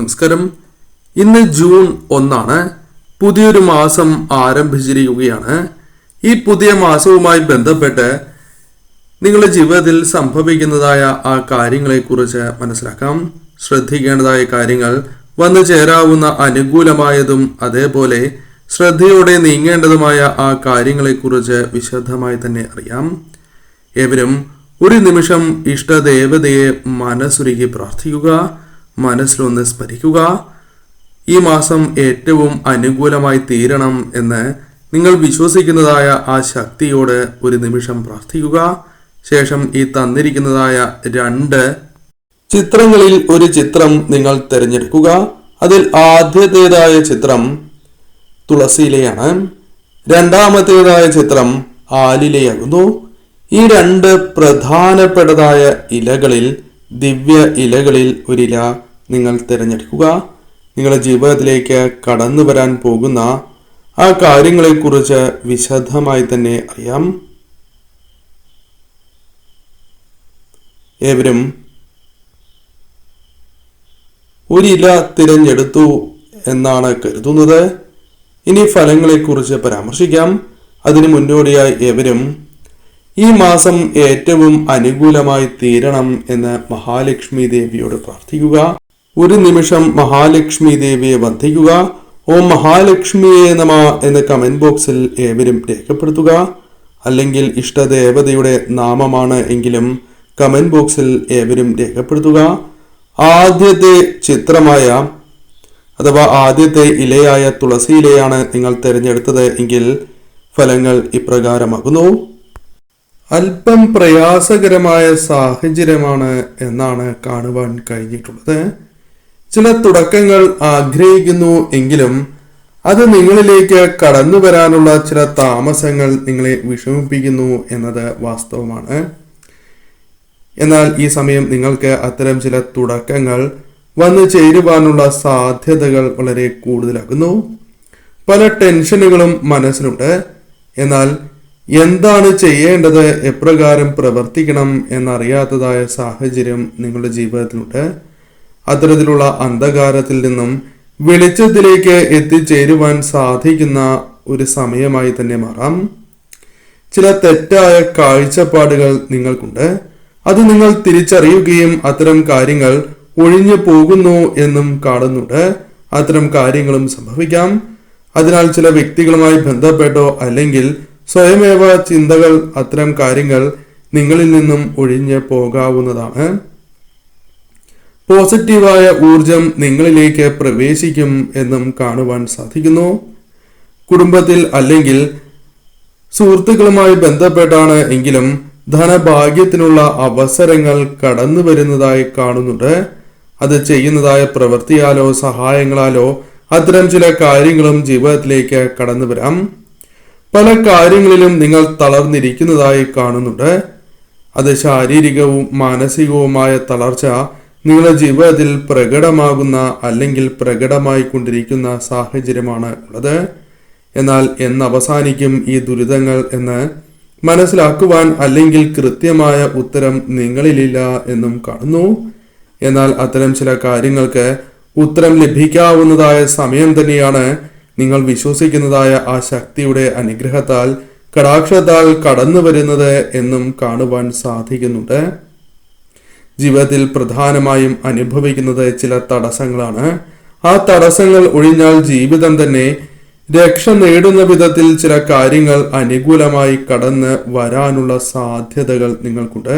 നമസ്കാരം. ഇന്ന് ജൂൺ ഒന്നാണ്. പുതിയൊരു മാസം ആരംഭിച്ചിരിക്കുകയാണ്. ഈ പുതിയ മാസവുമായി ബന്ധപ്പെട്ട് നിങ്ങളുടെ ജീവിതത്തിൽ സംഭവിക്കുന്നതായ ആ കാര്യങ്ങളെക്കുറിച്ച് മനസ്സിലാക്കാം. ശ്രദ്ധിക്കേണ്ടതായ കാര്യങ്ങൾ. വന്നു ചേരാവുന്ന അനുകൂലമായതും അതേപോലെ ശ്രദ്ധയോടെ നീങ്ങേണ്ടതുമായ ആ കാര്യങ്ങളെക്കുറിച്ച് വിശദമായി തന്നെ അറിയാം. ഏവരും ഒരു നിമിഷം ഇഷ്ടദേവതയെ മനസ്സുരുകി പ്രാർത്ഥിക്കുക. മനസ്സിലൊന്ന് സ്മരിക്കുക. ഈ മാസം ഏറ്റവും അനുകൂലമായി തീരണം എന്ന് നിങ്ങൾ വിശ്വസിക്കുന്നതായ ആ ശക്തിയോട് ഒരു നിമിഷം പ്രാർത്ഥിക്കുക. ശേഷം ഈ തന്നിരിക്കുന്നതായ രണ്ട് ചിത്രങ്ങളിൽ ഒരു ചിത്രം നിങ്ങൾ തിരഞ്ഞെടുക്കുക. അതിൽ ആദ്യത്തേതായ ചിത്രം തുളസിയിലെയാണ്. രണ്ടാമത്തേതായ ചിത്രം ആലിലയാകുന്നു. ഈ രണ്ട് പ്രധാനപ്പെട്ടതായ ഇലകളിൽ ദിവ്യ ഇലകളിൽ ഒരില നിങ്ങൾ തിരഞ്ഞെടുക്കുക. നിങ്ങളുടെ ജീവിതത്തിലേക്ക് കടന്നു വരാൻ പോകുന്ന ആ കാര്യങ്ങളെക്കുറിച്ച് വിശദമായി തന്നെ അറിയാം. ഏവരും ഒരില തിരഞ്ഞെടുത്തു എന്നാണ് കരുതുന്നത്. ഇനി ഫലങ്ങളെക്കുറിച്ച് പരാമർശിക്കാം. അതിനു മുന്നോടിയായി ഏവരും ഈ മാസം ഏറ്റവും അനുകൂലമായി തീരണം എന്ന് മഹാലക്ഷ്മി ദേവിയോട് പ്രാർത്ഥിക്കുക. ഒരു നിമിഷം മഹാലക്ഷ്മി ദേവിയെ വന്ദിക്കുക ഓം മഹാലക്ഷ്മിയെ നമ എന്ന് കമന്റ് ബോക്സിൽ ഏവരും രേഖപ്പെടുത്തുക. അല്ലെങ്കിൽ ഇഷ്ടദേവതയുടെ നാമമാണ് എങ്കിലും കമന്റ് ബോക്സിൽ ഏവരും രേഖപ്പെടുത്തുക. ആദ്യത്തെ ചിത്രമായ അഥവാ ആദ്യത്തെ ഇലയായ തുളസി ഇലയാണ് നിങ്ങൾ തിരഞ്ഞെടുത്തത് എങ്കിൽ ഫലങ്ങൾ ഇപ്രകാരമാകുന്നു. അല്പം പ്രയാസകരമായ സാഹചര്യമാണ് എന്നാണ് കാണുവാൻ കഴിഞ്ഞിട്ടുള്ളത്. ചില തുടക്കങ്ങൾ ആഗ്രഹിക്കുന്നു എങ്കിലും അത് നിങ്ങളിലേക്ക് കടന്നു വരാനുള്ള ചില താമസങ്ങൾ നിങ്ങളെ വിഷമിപ്പിക്കുന്നു എന്നത് വാസ്തവമാണ്. എന്നാൽ ഈ സമയം നിങ്ങൾക്ക് അത്തരം ചില തുടക്കങ്ങൾ വന്നു ചേരുവാനുള്ള സാധ്യതകൾ വളരെ കൂടുതലാകുന്നു. പല ടെൻഷനുകളും മനസ്സിലുണ്ട്. എന്നാൽ എന്താണ് ചെയ്യേണ്ടത് എപ്രകാരം പ്രവർത്തിക്കണം എന്നറിയാത്തതായ സാഹചര്യം നിങ്ങളുടെ ജീവിതത്തിലുണ്ട്. അത്തരത്തിലുള്ള അന്ധകാരത്തിൽ നിന്നും വെളിച്ചത്തിലേക്ക് എത്തിച്ചേരുവാൻ സാധിക്കുന്ന ഒരു സമയമായി തന്നെ മാറാം. ചില തെറ്റായ കാഴ്ചപ്പാടുകൾ നിങ്ങൾക്കുണ്ട്. അത് നിങ്ങൾ തിരിച്ചറിയുകയും അത്തരം കാര്യങ്ങൾ ഒഴിഞ്ഞു പോകുന്നു എന്നും കാണുന്നുണ്ട്. അത്തരം കാര്യങ്ങളും സംഭവിക്കാം. അതിനാൽ ചില വ്യക്തികളുമായി ബന്ധപ്പെട്ടോ അല്ലെങ്കിൽ സ്വയമേവ ചിന്തകൾ അത്തരം കാര്യങ്ങൾ നിങ്ങളിൽ നിന്നും ഒഴിഞ്ഞു പോകാവുന്നതാണ്. പോസിറ്റീവായ ഊർജം നിങ്ങളിലേക്ക് പ്രവേശിക്കും എന്നും കാണുവാൻ സാധിക്കുന്നു. കുടുംബത്തിൽ അല്ലെങ്കിൽ സുഹൃത്തുക്കളുമായി ബന്ധപ്പെട്ടാണ് എങ്കിലും ധനഭാഗ്യത്തിനുള്ള അവസരങ്ങൾ കടന്നു വരുന്നതായി കാണുന്നുണ്ട്. അത് ചെയ്യുന്നതായ പ്രവൃത്തിയാലോ സഹായങ്ങളാലോ അത്തരം ചില കാര്യങ്ങളും ജീവിതത്തിലേക്ക് കടന്നു വരാം. പല കാര്യങ്ങളിലും നിങ്ങൾ തളർന്നിരിക്കുന്നതായി കാണുന്നുണ്ട്. അത് ശാരീരികവും മാനസികവുമായ തളർച്ച നിങ്ങളുടെ ജീവിതത്തിൽ പ്രകടമാകുന്ന അല്ലെങ്കിൽ പ്രകടമായി കൊണ്ടിരിക്കുന്ന സാഹചര്യമാണ് ഉള്ളത്. എന്നാൽ എന്ന് അവസാനിക്കും ഈ ദുരിതങ്ങൾ എന്ന് മനസ്സിലാക്കുവാൻ അല്ലെങ്കിൽ കൃത്യമായ ഉത്തരം നിങ്ങളിലില്ല എന്നും കാണുന്നു. എന്നാൽ അത്തരം ചില കാര്യങ്ങൾക്ക് ഉത്തരം ലഭിക്കാവുന്നതായ സമയം തന്നെയാണ് നിങ്ങൾ വിശ്വസിക്കുന്നതായ ആ ശക്തിയുടെ അനുഗ്രഹത്താൽ കടാക്ഷത്താൽ കടന്നു വരുന്നത് എന്നും കാണുവാൻ സാധിക്കുന്നുണ്ട്. ജീവിതത്തിൽ പ്രധാനമായും അനുഭവിക്കുന്നത് ചില തടസ്സങ്ങളാണ്. ആ തടസ്സങ്ങൾ ഒഴിഞ്ഞാൽ ജീവിതം തന്നെ രക്ഷ നേടുന്ന വിധത്തിൽ ചില കാര്യങ്ങൾ അനുകൂലമായി കടന്ന് വരാനുള്ള സാധ്യതകൾ നിങ്ങൾക്കുണ്ട്.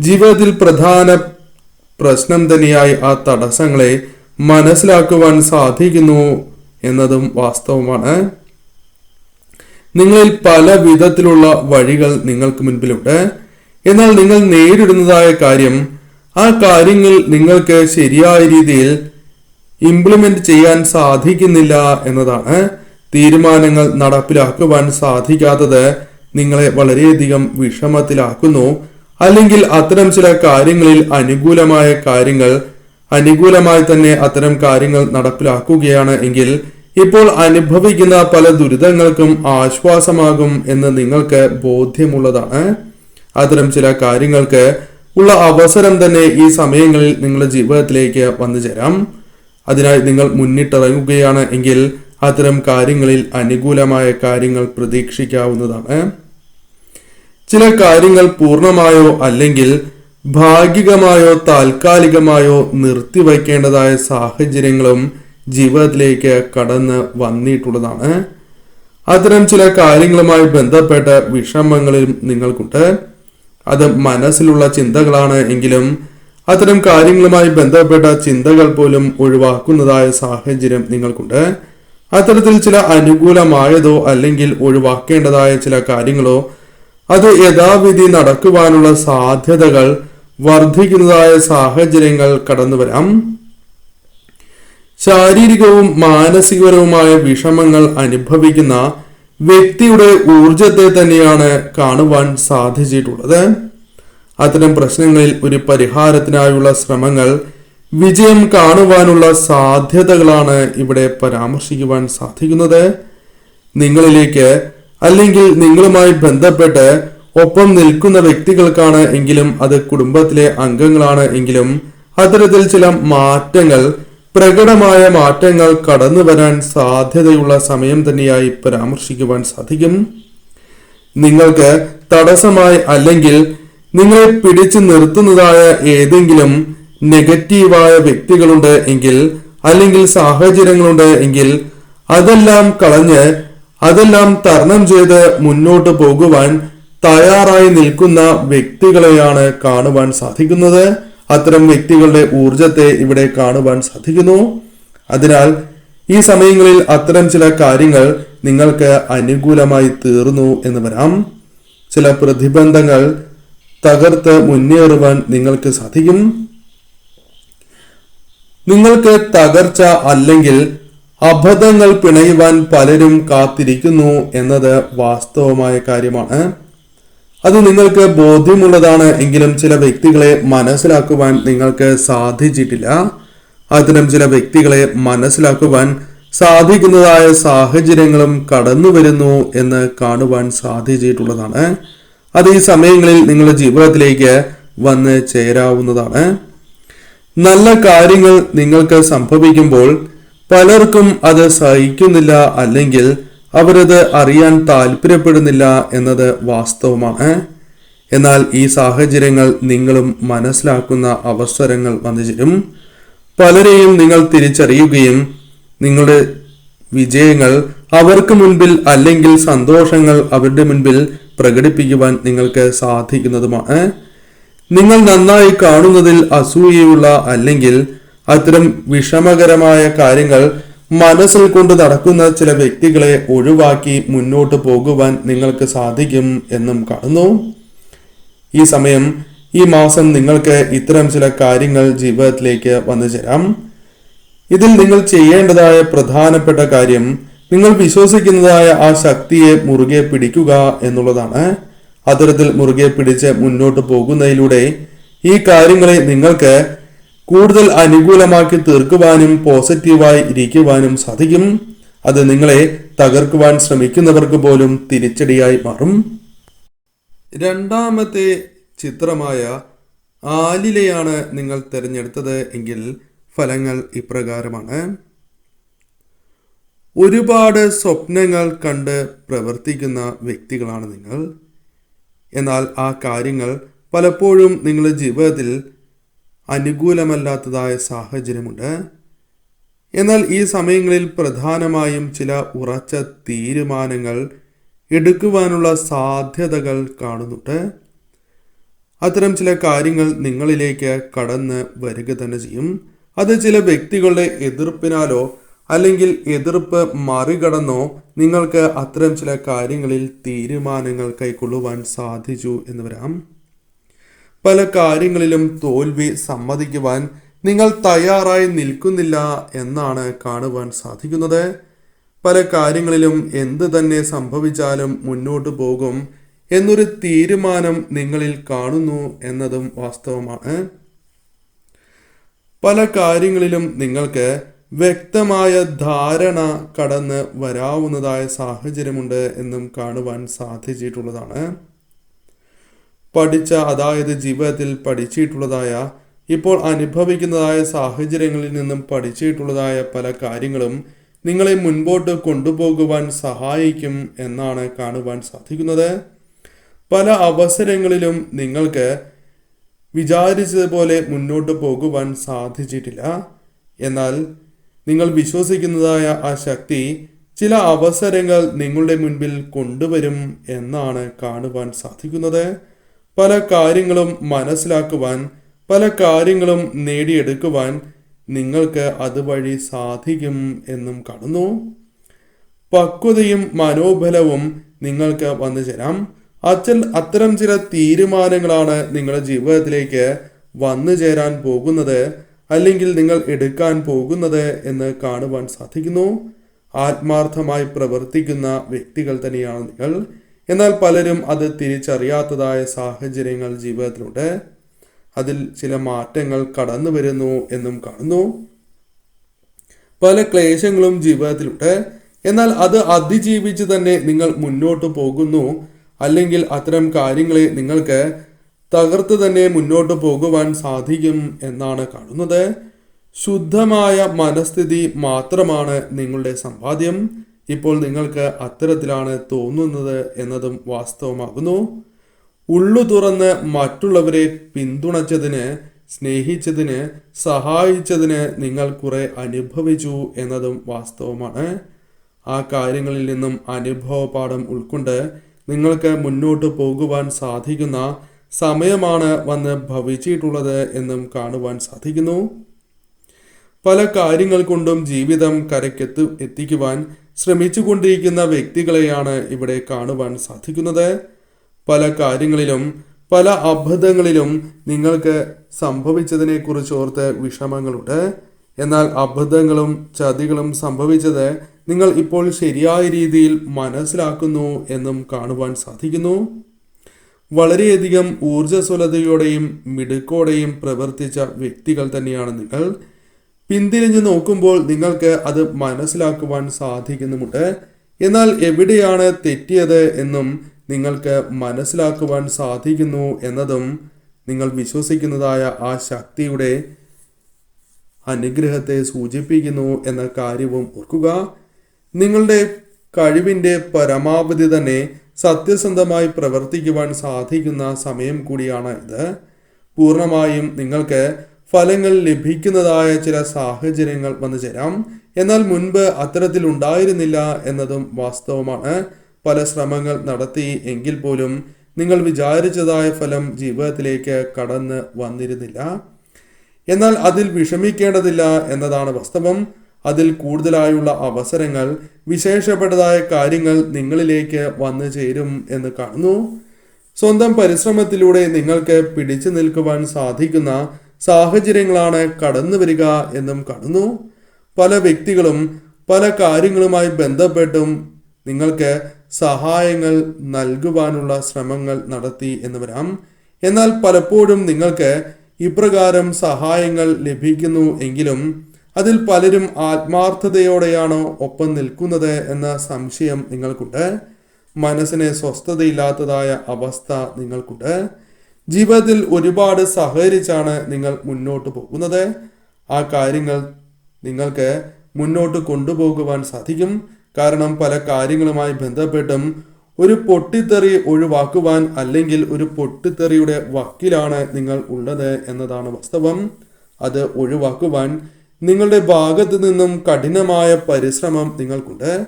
ജീവിതത്തിൽ പ്രധാന പ്രശ്നം തന്നെയായി ആ തടസ്സങ്ങളെ മനസ്സിലാക്കുവാൻ സാധിക്കുന്നു എന്നതും വാസ്തവമാണ്. നിങ്ങളിൽ പല വിധത്തിലുള്ള വഴികൾ നിങ്ങൾക്ക് മുൻപിലുണ്ട്. എന്നാൽ നിങ്ങൾ നേരിടുന്നതായ കാര്യം ആ കാര്യങ്ങൾ നിങ്ങൾക്ക് ശരിയായ രീതിയിൽ ഇംപ്ലിമെന്റ് ചെയ്യാൻ സാധിക്കുന്നില്ല എന്നതാണ് തീരുമാനങ്ങൾ നടപ്പിലാക്കുവാൻ സാധിക്കാത്തത് നിങ്ങളെ വളരെയധികം വിഷമത്തിലാക്കുന്നു. അല്ലെങ്കിൽ അത്തരം ചില കാര്യങ്ങളിൽ അനുകൂലമായ കാര്യങ്ങൾ അനുകൂലമായി തന്നെ അത്തരം കാര്യങ്ങൾ നടപ്പിലാക്കുകയാണ് എങ്കിൽ ഇപ്പോൾ അനുഭവിക്കുന്ന പല ദുരിതങ്ങൾക്കും ആശ്വാസമാകും എന്ന് നിങ്ങൾക്ക് ബോധ്യമുള്ളതാണ്. അത്തരം ചില കാര്യങ്ങൾക്ക് ഉള്ള അവസരം തന്നെ ഈ സമയങ്ങളിൽ നിങ്ങളുടെ ജീവിതത്തിലേക്ക് വന്നു ചേരാം. അതിനായി നിങ്ങൾ മുന്നിട്ടിറങ്ങുകയാണ് എങ്കിൽ അത്തരം കാര്യങ്ങളിൽ അനുകൂലമായ കാര്യങ്ങൾ പ്രതീക്ഷിക്കാവുന്നതാണ്. ചില കാര്യങ്ങൾ പൂർണമായോ അല്ലെങ്കിൽ ഭാഗികമായോ താൽക്കാലികമായോ നിർത്തിവയ്ക്കേണ്ടതായ സാഹചര്യങ്ങളും ജീവിതത്തിലേക്ക് കടന്ന് വന്നിട്ടുള്ളതാണ്. അത്തരം ചില കാര്യങ്ങളുമായി ബന്ധപ്പെട്ട വിഷമങ്ങളിലും നിങ്ങൾക്കുണ്ട്. അത് മനസ്സിലുള്ള ചിന്തകളാണ് എങ്കിലും അത്തരം കാര്യങ്ങളുമായി ബന്ധപ്പെട്ട ചിന്തകൾ പോലും ഒഴിവാക്കുന്നതായ സാഹചര്യം നിങ്ങൾക്കുണ്ട്. അത്തരത്തിൽ ചില അനുകൂലമായതോ അല്ലെങ്കിൽ ഒഴിവാക്കേണ്ടതായ ചില കാര്യങ്ങളോ അത് യഥാവിധി നടക്കുവാനുള്ള സാധ്യതകൾ വർദ്ധിക്കുന്നതായ സാഹചര്യങ്ങൾ കടന്നു വരാം ശാരീരികവും മാനസികപരവുമായ വിഷമങ്ങൾ അനുഭവിക്കുന്ന വ്യക്തിയുടെ ഊർജത്തെ തന്നെയാണ് കാണുവാൻ സാധിച്ചിട്ടുള്ളത്. അത്തരം പ്രശ്നങ്ങളിൽ ഒരു പരിഹാരത്തിനായുള്ള ശ്രമങ്ങൾ വിജയം കാണുവാനുള്ള സാധ്യതകളാണ് ഇവിടെ പരാമർശിക്കുവാൻ സാധിക്കുന്നത്. നിങ്ങളിലേക്ക് അല്ലെങ്കിൽ നിങ്ങളുമായി ബന്ധപ്പെട്ട് ഒപ്പം നിൽക്കുന്ന വ്യക്തികൾക്കാണ് എങ്കിലും അത് കുടുംബത്തിലെ അംഗങ്ങളാണ് എങ്കിലും അത്തരത്തിൽ ചില മാറ്റങ്ങൾ പ്രകടമായ മാറ്റങ്ങൾ കടന്നു വരാൻ സാധ്യതയുള്ള സമയം തന്നെയായി പരാമർശിക്കുവാൻ സാധിക്കും. നിങ്ങൾക്ക് തടസ്സമായി അല്ലെങ്കിൽ നിങ്ങളെ പിടിച്ചു നിർത്തുന്നതായ ഏതെങ്കിലും നെഗറ്റീവായ വ്യക്തികളുണ്ട് എങ്കിൽ അല്ലെങ്കിൽ സാഹചര്യങ്ങളുണ്ട് എങ്കിൽ അതെല്ലാം കളഞ്ഞ് അതെല്ലാം തരണം ചെയ്ത് മുന്നോട്ട് പോകുവാൻ തയ്യാറായി നിൽക്കുന്ന വ്യക്തികളെയാണ് കാണുവാൻ സാധിക്കുന്നത്. അത്തരം വ്യക്തികളുടെ ഊർജത്തെ ഇവിടെ കാണുവാൻ സാധിക്കുന്നു. അതിനാൽ ഈ സമയങ്ങളിൽ അത്തരം ചില കാര്യങ്ങൾ നിങ്ങൾക്ക് അനുകൂലമായി തീർന്നു എന്ന് വരാം. ചില പ്രതിബന്ധങ്ങൾ തകർത്ത് മുന്നേറുവാൻ നിങ്ങൾക്ക് സാധിക്കും. നിങ്ങൾക്ക് തകർച്ച അല്ലെങ്കിൽ അബദ്ധങ്ങൾ പിണയുവാൻ പലരും കാത്തിരിക്കുന്നു എന്നത് വാസ്തവമായ കാര്യമാണ്. അത് നിങ്ങൾക്ക് ബോധ്യമുള്ളതാണ് എങ്കിലും ചില വ്യക്തികളെ മനസ്സിലാക്കുവാൻ നിങ്ങൾക്ക് സാധിച്ചിട്ടില്ല. അത്തരം ചില വ്യക്തികളെ മനസ്സിലാക്കുവാൻ സാധിക്കുന്നതായ സാഹചര്യങ്ങളും കടന്നു വരുന്നു എന്ന് കാണുവാൻ സാധിച്ചിട്ടുള്ളതാണ്. അത് ഈ സമയങ്ങളിൽ നിങ്ങളുടെ ജീവിതത്തിലേക്ക് വന്ന് ചേരാവുന്നതാണ്. നല്ല കാര്യങ്ങൾ നിങ്ങൾക്ക് സംഭവിക്കുമ്പോൾ പലർക്കും അത് സഹിക്കുന്നില്ല അല്ലെങ്കിൽ അവരത് അറിയാൻ താല്പര്യപ്പെടുന്നില്ല എന്നത് വാസ്തവമാണ്. എന്നാൽ ഈ സാഹചര്യങ്ങൾ നിങ്ങളും മനസ്സിലാക്കുന്ന അവസരങ്ങൾ വന്നു ചേരും. പലരെയും നിങ്ങൾ തിരിച്ചറിയുകയും നിങ്ങളുടെ വിജയങ്ങൾ അവർക്ക് മുൻപിൽ അല്ലെങ്കിൽ സന്തോഷങ്ങൾ അവരുടെ മുൻപിൽ പ്രകടിപ്പിക്കുവാൻ നിങ്ങൾക്ക് സാധിക്കുന്നതുമാണ് നിങ്ങൾ നന്നായി കാണുന്നതിൽ അസൂയയുള്ള അല്ലെങ്കിൽ അത്തരം വിഷമകരമായ കാര്യങ്ങൾ മനസ്സിൽ കൊണ്ട് നടക്കുന്ന ചില വ്യക്തികളെ ഒഴിവാക്കി മുന്നോട്ട് പോകുവാൻ നിങ്ങൾക്ക് സാധിക്കും എന്നും കാണുന്നു. ഈ സമയം ഈ മാസം നിങ്ങൾക്ക് ഇത്തരം ചില കാര്യങ്ങൾ ജീവിതത്തിലേക്ക് വന്നു ചേരാം. ഇതിൽ നിങ്ങൾ ചെയ്യേണ്ടതായ പ്രധാനപ്പെട്ട കാര്യം നിങ്ങൾ വിശ്വസിക്കുന്നതായ ആ ശക്തിയെ മുറുകെ പിടിക്കുക എന്നുള്ളതാണ്. അത്തരത്തിൽ മുറുകെ പിടിച്ച് മുന്നോട്ട് പോകുന്നതിലൂടെ ഈ കാര്യങ്ങളെ നിങ്ങൾക്ക് കൂടുതൽ അനുകൂലമാക്കി തീർക്കുവാനും പോസിറ്റീവായി ഇരിക്കുവാനും സാധിക്കും. അത് നിങ്ങളെ തകർക്കുവാൻ ശ്രമിക്കുന്നവർക്ക് പോലും തിരിച്ചടിയായി മാറും. രണ്ടാമത്തെ ചിത്രമായ ആലിലയാണ് നിങ്ങൾ തിരഞ്ഞെടുത്തത് എങ്കിൽ ഫലങ്ങൾ ഇപ്രകാരമാണ്. ഒരുപാട് സ്വപ്നങ്ങൾ കണ്ട് പ്രവർത്തിക്കുന്ന വ്യക്തികളാണ് നിങ്ങൾ. എന്നാൽ ആ കാര്യങ്ങൾ പലപ്പോഴും നിങ്ങളുടെ ജീവിതത്തിൽ അനുകൂലമല്ലാത്തതായ സാഹചര്യമുണ്ട്. എന്നാൽ ഈ സമയങ്ങളിൽ പ്രധാനമായും ചില ഉറച്ച തീരുമാനങ്ങൾ എടുക്കുവാനുള്ള സാധ്യതകൾ കാണുന്നുണ്ട്. അത്തരം ചില കാര്യങ്ങൾ നിങ്ങളിലേക്ക് കടന്ന് വരിക തന്നെ ചെയ്യും. അത് ചില വ്യക്തികളുടെ എതിർപ്പിനാലോ അല്ലെങ്കിൽ എതിർപ്പ് മറികടന്നോ നിങ്ങൾക്ക് അത്തരം ചില കാര്യങ്ങളിൽ തീരുമാനങ്ങൾ കൈക്കൊള്ളുവാൻ സാധിച്ചു എന്ന് വരാം. പല കാര്യങ്ങളിലും തോൽവി സമ്മതിക്കുവാൻ നിങ്ങൾ തയ്യാറായി നിൽക്കുന്നില്ല എന്നാണ് കാണുവാൻ സാധിക്കുന്നത്. പല കാര്യങ്ങളിലും എന്ത് തന്നെ സംഭവിച്ചാലും മുന്നോട്ട് പോകും എന്നൊരു തീരുമാനം നിങ്ങളിൽ കാണുന്നു എന്നതും വാസ്തവമാണ്. പല കാര്യങ്ങളിലും നിങ്ങൾക്ക് വ്യക്തമായ ധാരണ കടന്ന് വരാവുന്നതായ സാഹചര്യമുണ്ട് എന്നും കാണുവാൻ സാധിച്ചിട്ടുള്ളതാണ്. പഠിച്ച അതായത് ജീവിതത്തിൽ പഠിച്ചിട്ടുള്ളതായ ഇപ്പോൾ അനുഭവിക്കുന്നതായ സാഹചര്യങ്ങളിൽ നിന്നും പഠിച്ചിട്ടുള്ളതായ പല കാര്യങ്ങളും നിങ്ങളെ മുൻപോട്ട് കൊണ്ടുപോകുവാൻ സഹായിക്കും എന്നാണ് കാണുവാൻ സാധിക്കുന്നത്. പല അവസരങ്ങളിലും നിങ്ങൾക്ക് വിചാരിച്ചതുപോലെ മുന്നോട്ട് പോകുവാൻ സാധിച്ചിട്ടില്ല. എന്നാൽ നിങ്ങൾ വിശ്വസിക്കുന്നതായ ആ ശക്തി ചില അവസരങ്ങൾ നിങ്ങളുടെ മുൻപിൽ കൊണ്ടുവരും എന്നാണ് കാണുവാൻ സാധിക്കുന്നത്. പല കാര്യങ്ങളും മനസ്സിലാക്കുവാൻ പല കാര്യങ്ങളും നേടിയെടുക്കുവാൻ നിങ്ങൾക്ക് അതുവഴി സാധിക്കും എന്നും കാണുന്നു. പക്വതയും മനോബലവും നിങ്ങൾക്ക് വന്നു ചേരാം. അച്ഛൻ അത്തരം ചില തീരുമാനങ്ങളാണ് നിങ്ങളുടെ ജീവിതത്തിലേക്ക് വന്നു ചേരാൻ പോകുന്നത് അല്ലെങ്കിൽ നിങ്ങൾ എടുക്കാൻ പോകുന്നത് എന്ന് കാണുവാൻ സാധിക്കുന്നു. ആത്മാർത്ഥമായി പ്രവർത്തിക്കുന്ന വ്യക്തികൾ തന്നെയാണ് നിങ്ങൾ. എന്നാൽ പലരും അത് തിരിച്ചറിയാത്തതായ സാഹചര്യങ്ങൾ ജീവിതത്തിലുണ്ട്. അതിൽ ചില മാറ്റങ്ങൾ കടന്നു വരുന്നു എന്നും കാണുന്നു. പല ക്ലേശങ്ങളും ജീവിതത്തിലുണ്ട്. എന്നാൽ അത് അതിജീവിച്ച് തന്നെ നിങ്ങൾ മുന്നോട്ട് പോകുന്നു. അല്ലെങ്കിൽ അത്തരം കാര്യങ്ങളെ നിങ്ങൾക്ക് തകർത്ത് തന്നെ മുന്നോട്ട് പോകുവാൻ സാധിക്കും എന്നാണ് കാണുന്നത്. ശുദ്ധമായ മനസ്ഥിതി മാത്രമാണ് നിങ്ങളുടെ സമ്പാദ്യം. ഇപ്പോൾ നിങ്ങൾക്ക് അത്തരത്തിലാണ് തോന്നുന്നത് എന്നതും വാസ്തവമാകുന്നു. ഉള്ളു തുറന്ന് മറ്റുള്ളവരെ പിന്തുണച്ചതിന് സ്നേഹിച്ചതിന് സഹായിച്ചതിന് നിങ്ങൾ കുറെ അനുഭവിച്ചു എന്നതും വാസ്തവമാണ്. ആ കാര്യങ്ങളിൽ നിന്നും അനുഭവപാഠം ഉൾക്കൊണ്ട് നിങ്ങൾക്ക് മുന്നോട്ട് പോകുവാൻ സാധിക്കുന്ന സമയമാണ് വന്ന് ഭവിച്ചിട്ടുള്ളത് എന്നും കാണുവാൻ സാധിക്കുന്നു. പല കാര്യങ്ങൾ കൊണ്ടും ജീവിതം കരക്കെത്തു എത്തിക്കുവാൻ ശ്രമിച്ചുകൊണ്ടിരിക്കുന്ന വ്യക്തികളെയാണ് ഇവിടെ കാണുവാൻ സാധിക്കുന്നത്. പല കാര്യങ്ങളിലും പല അബദ്ധങ്ങളിലും നിങ്ങൾക്ക് സംഭവിച്ചതിനെ കുറിച്ച് ഓർത്ത് വിഷമങ്ങളുണ്ട്. എന്നാൽ അബദ്ധങ്ങളും ചതികളും സംഭവിച്ചത് നിങ്ങൾ ഇപ്പോൾ ശരിയായ രീതിയിൽ മനസ്സിലാക്കുന്നു എന്നും കാണുവാൻ സാധിക്കുന്നു. വളരെയധികം ഊർജസ്വലതയോടെയും മിടുക്കോടെയും പ്രവർത്തിച്ച വ്യക്തികൾ തന്നെയാണ് നിങ്ങൾ. പിന്തിരിഞ്ഞു നോക്കുമ്പോൾ നിങ്ങൾക്ക് അത് മനസ്സിലാക്കുവാൻ സാധിക്കുന്നുമുണ്ട്. എന്നാൽ എവിടെയാണ് തെറ്റിയത് എന്നും നിങ്ങൾക്ക് മനസ്സിലാക്കുവാൻ സാധിക്കുന്നു എന്നതും നിങ്ങൾ വിശ്വസിക്കുന്നതായ ആ ശക്തിയുടെ അനുഗ്രഹത്തെ സൂചിപ്പിക്കുന്നു എന്ന കാര്യവും ഓർക്കുക. നിങ്ങളുടെ കഴിവിന്റെ പരമാവധി തന്നെ സത്യസന്ധമായി പ്രവർത്തിക്കുവാൻ സാധിക്കുന്ന സമയം കൂടിയാണ് ഇത്. പൂർണമായും നിങ്ങൾക്ക് ഫലങ്ങൾ ലഭിക്കുന്നതായ ചില സാഹചര്യങ്ങൾ വന്നു ചേരാം. എന്നാൽ മുൻപ് അത്തരത്തിൽ ഉണ്ടായിരുന്നില്ല എന്നതും വാസ്തവമാണ്. പല ശ്രമങ്ങൾ നടത്തി എങ്കിൽ പോലും നിങ്ങൾ വിചാരിച്ചതായ ഫലം ജീവിതത്തിലേക്ക് കടന്ന് വന്നിരുന്നില്ല. എന്നാൽ അതിൽ വിഷമിക്കേണ്ടതില്ല എന്നതാണ് വാസ്തവം. അതിൽ കൂടുതലായുള്ള അവസരങ്ങൾ വിശേഷപ്പെട്ടതായ കാര്യങ്ങൾ നിങ്ങളിലേക്ക് വന്നു ചേരും എന്ന് കാണുന്നു. സ്വന്തം പരിശ്രമത്തിലൂടെ നിങ്ങൾക്ക് പിടിച്ചു നിൽക്കുവാൻ സാധിക്കുന്ന സാഹചര്യങ്ങളാണ് കടന്നു വരിക എന്നും കാണുന്നു. പല വ്യക്തികളും പല കാര്യങ്ങളുമായി ബന്ധപ്പെട്ടും നിങ്ങൾക്ക് സഹായങ്ങൾ നൽകുവാനുള്ള ശ്രമങ്ങൾ നടത്തി എന്ന് വരാം. എന്നാൽ പലപ്പോഴും നിങ്ങൾക്ക് ഇപ്രകാരം സഹായങ്ങൾ ലഭിക്കുന്നു എങ്കിലും അതിൽ പലരും ആത്മാർത്ഥതയോടെയാണോ ഒപ്പം നിൽക്കുന്നത് എന്ന സംശയം നിങ്ങൾക്കുണ്ട്. മനസ്സിനെ സ്വസ്ഥതയില്ലാത്തതായ അവസ്ഥ നിങ്ങൾക്കുണ്ട്. ജീവിതത്തിൽ ഒരുപാട് സഹകരിച്ചാണ് നിങ്ങൾ മുന്നോട്ട് പോകുന്നത്. ആ കാര്യങ്ങൾ നിങ്ങൾക്ക് മുന്നോട്ട് കൊണ്ടുപോകുവാൻ സാധിക്കും. കാരണം പല കാര്യങ്ങളുമായി ബന്ധപ്പെട്ടും ഒരു പൊട്ടിത്തെറി ഒഴിവാക്കുവാൻ അല്ലെങ്കിൽ ഒരു പൊട്ടിത്തെറിയുടെ വക്കിലാണ് നിങ്ങൾ ഉള്ളത് എന്നതാണ് വാസ്തവം. അത് ഒഴിവാക്കുവാൻ നിങ്ങളുടെ ഭാഗത്ത് നിന്നും കഠിനമായ പരിശ്രമം നിങ്ങൾക്കുണ്ട്.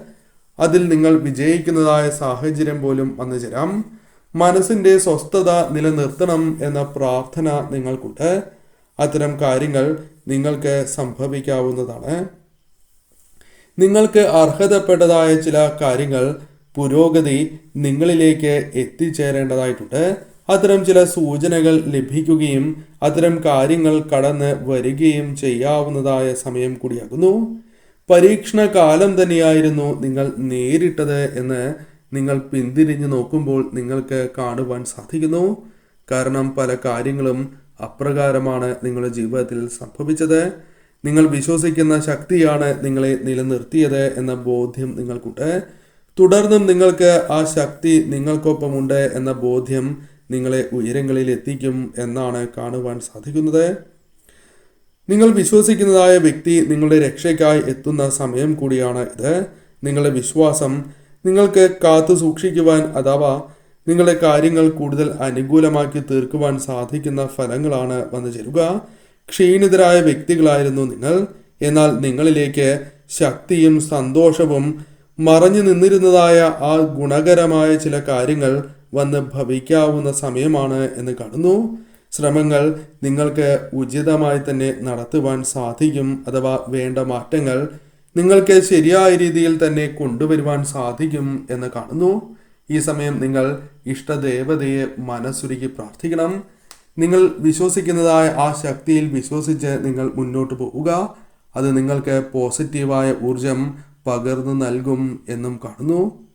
അതിൽ നിങ്ങൾ വിജയിക്കുന്നതായ സാഹചര്യം പോലും വന്നു ചേരാം. മനസ്സിന്റെ സ്വസ്ഥത നിലനിർത്തണം എന്ന പ്രാർത്ഥന നിങ്ങൾക്കുണ്ട്. അത്തരം കാര്യങ്ങൾ നിങ്ങൾക്ക് സംഭവിക്കാവുന്നതാണ്. നിങ്ങൾക്ക് അർഹതപ്പെട്ടതായ ചില കാര്യങ്ങൾ പുരോഗതി നിങ്ങളിലേക്ക് എത്തിച്ചേരേണ്ടതായിട്ടുണ്ട്. അത്തരം ചില സൂചനകൾ ലഭിക്കുകയും അത്തരം കാര്യങ്ങൾ കടന്ന് വരികയും ചെയ്യാവുന്നതായ സമയം കൂടിയാകുന്നു. പരീക്ഷണ കാലം തന്നെയായിരുന്നു നിങ്ങൾ നേരിട്ടത് എന്ന് നിങ്ങൾ പിന്തിരിഞ്ഞു നോക്കുമ്പോൾ നിങ്ങൾക്ക് കാണുവാൻ സാധിക്കുന്നു. കാരണം പല കാര്യങ്ങളും അപ്രകാരമാണ് നിങ്ങളുടെ ജീവിതത്തിൽ സംഭവിച്ചത്. നിങ്ങൾ വിശ്വസിക്കുന്ന ശക്തിയാണ് നിങ്ങളെ നിലനിർത്തിയത് എന്ന ബോധ്യം നിങ്ങൾക്കുണ്ട്. തുടർന്നും നിങ്ങൾക്ക് ആ ശക്തി നിങ്ങൾക്കൊപ്പമുണ്ട് എന്ന ബോധ്യം നിങ്ങളെ ഉയരങ്ങളിൽ എത്തിക്കും എന്നാണ് കാണുവാൻ സാധിക്കുന്നത്. നിങ്ങൾ വിശ്വസിക്കുന്നതായ വ്യക്തി നിങ്ങളുടെ രക്ഷയ്ക്കായി എത്തുന്ന സമയം കൂടിയാണ് ഇത്. നിങ്ങളുടെ വിശ്വാസം നിങ്ങൾക്ക് കാത്തു സൂക്ഷിക്കുവാൻ അഥവാ നിങ്ങളുടെ കാര്യങ്ങൾ കൂടുതൽ അനുകൂലമാക്കി തീർക്കുവാൻ സാധിക്കുന്ന ഫലങ്ങളാണ് വന്നു ചേരുക. ക്ഷീണിതരായ വ്യക്തികളായിരുന്നു നിങ്ങൾ. എന്നാൽ നിങ്ങളിലേക്ക് ശക്തിയും സന്തോഷവും മറഞ്ഞു നിന്നിരുന്നതായ ആ ഗുണകരമായ ചില കാര്യങ്ങൾ വന്ന് ഭവിക്കാവുന്ന സമയമാണ് എന്ന് കാണുന്നു. ശ്രമങ്ങൾ നിങ്ങൾക്ക് ഉചിതമായി തന്നെ നടത്തുവാൻ സാധിക്കും അഥവാ വേണ്ട മാറ്റങ്ങൾ നിങ്ങൾക്ക് ശരിയായ രീതിയിൽ തന്നെ കൊണ്ടുവരുവാൻ സാധിക്കും എന്ന് കാണുന്നു. ഈ സമയം നിങ്ങൾ ഇഷ്ടദേവതയെ മനസ്സുരുക്കി പ്രാർത്ഥിക്കണം. നിങ്ങൾ വിശ്വസിക്കുന്നതായ ആ ശക്തിയിൽ വിശ്വസിച്ച് നിങ്ങൾ മുന്നോട്ട് പോവുക. അത് നിങ്ങൾക്ക് പോസിറ്റീവായ ഊർജം പകർന്നു നൽകും എന്നും കാണുന്നു.